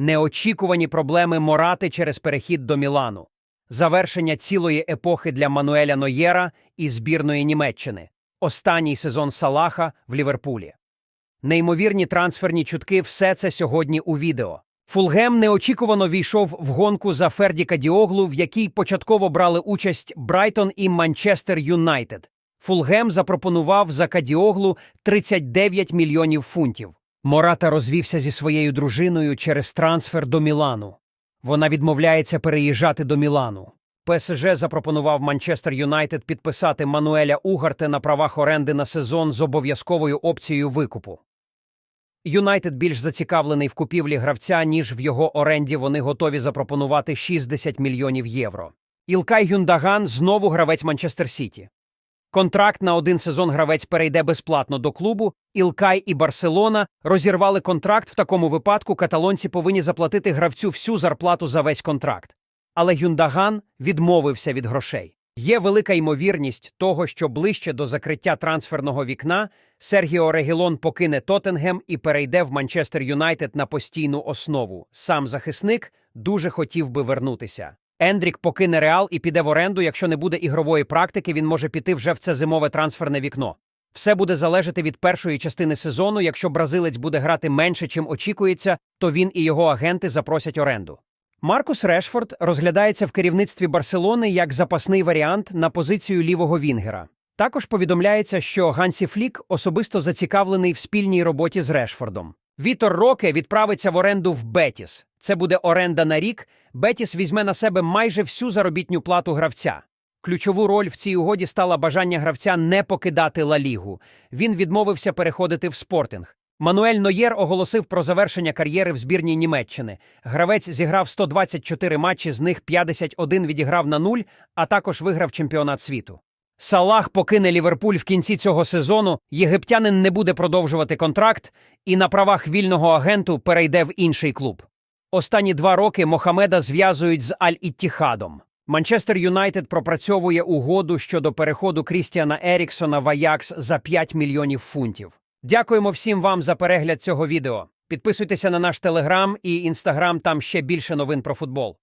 неочікувані проблеми Морати через перехід до Мілану, завершення цілої епохи для Мануеля Нойєра і збірної Німеччини, останній сезон Салаха в Ліверпулі. Неймовірні трансферні чутки все це сьогодні у відео. Фулгем неочікувано війшов в гонку за Фердіка Діоглу, в якій початково брали участь Брайтон і Манчестер Юнайтед. Фулгем запропонував за Кадіоглу 39 мільйонів фунтів. Мората розвівся зі своєю дружиною через трансфер до Мілану. Вона відмовляється переїжджати до Мілану. ПСЖ запропонував Манчестер Юнайтед підписати Мануеля Угарте на правах оренди на сезон з обов'язковою опцією викупу. Юнайтед більш зацікавлений в купівлі гравця, ніж в його оренді вони готові запропонувати 60 мільйонів євро. Ілкай Гюндаган знову гравець Манчестер Сіті. Контракт на один сезон гравець перейде безплатно до клубу. Ілкай і Барселона розірвали контракт. В такому випадку каталонці повинні заплатити гравцю всю зарплату за весь контракт. Але Гюндаган відмовився від грошей. Є велика ймовірність того, що ближче до закриття трансферного вікна Сергіо Регілон покине Тоттенгем і перейде в Манчестер Юнайтед на постійну основу. Сам захисник дуже хотів би вернутися. Ендрік покине Реал і піде в оренду. Якщо не буде ігрової практики, він може піти вже в це зимове трансферне вікно. Все буде залежати від першої частини сезону. Якщо бразилець буде грати менше, чим очікується, то він і його агенти запросять оренду. Маркус Решфорд розглядається в керівництві Барселони як запасний варіант на позицію лівого Вінгера. Також повідомляється, що Гансі Флік особисто зацікавлений в спільній роботі з Решфордом. Вітор Роке відправиться в оренду в Бетіс. Це буде оренда на рік. Бетіс візьме на себе майже всю заробітню плату гравця. Ключову роль в цій угоді стала бажання гравця не покидати Ла Лігу. Він відмовився переходити в спортинг. Мануель Нойєр оголосив про завершення кар'єри в збірній Німеччини. Гравець зіграв 124 матчі, з них 51 відіграв на нуль, а також виграв чемпіонат світу. Салах покине Ліверпуль в кінці цього сезону. Єгиптянин не буде продовжувати контракт і на правах вільного агенту перейде в інший клуб. Останні два роки Мохамеда зв'язують з Аль-Іттіхадом. Манчестер Юнайтед пропрацьовує угоду щодо переходу Крістіана Еріксона в Аякс за 5 мільйонів фунтів. Дякуємо всім вам за перегляд цього відео. Підписуйтеся на наш телеграм і інстаграм, там ще більше новин про футбол.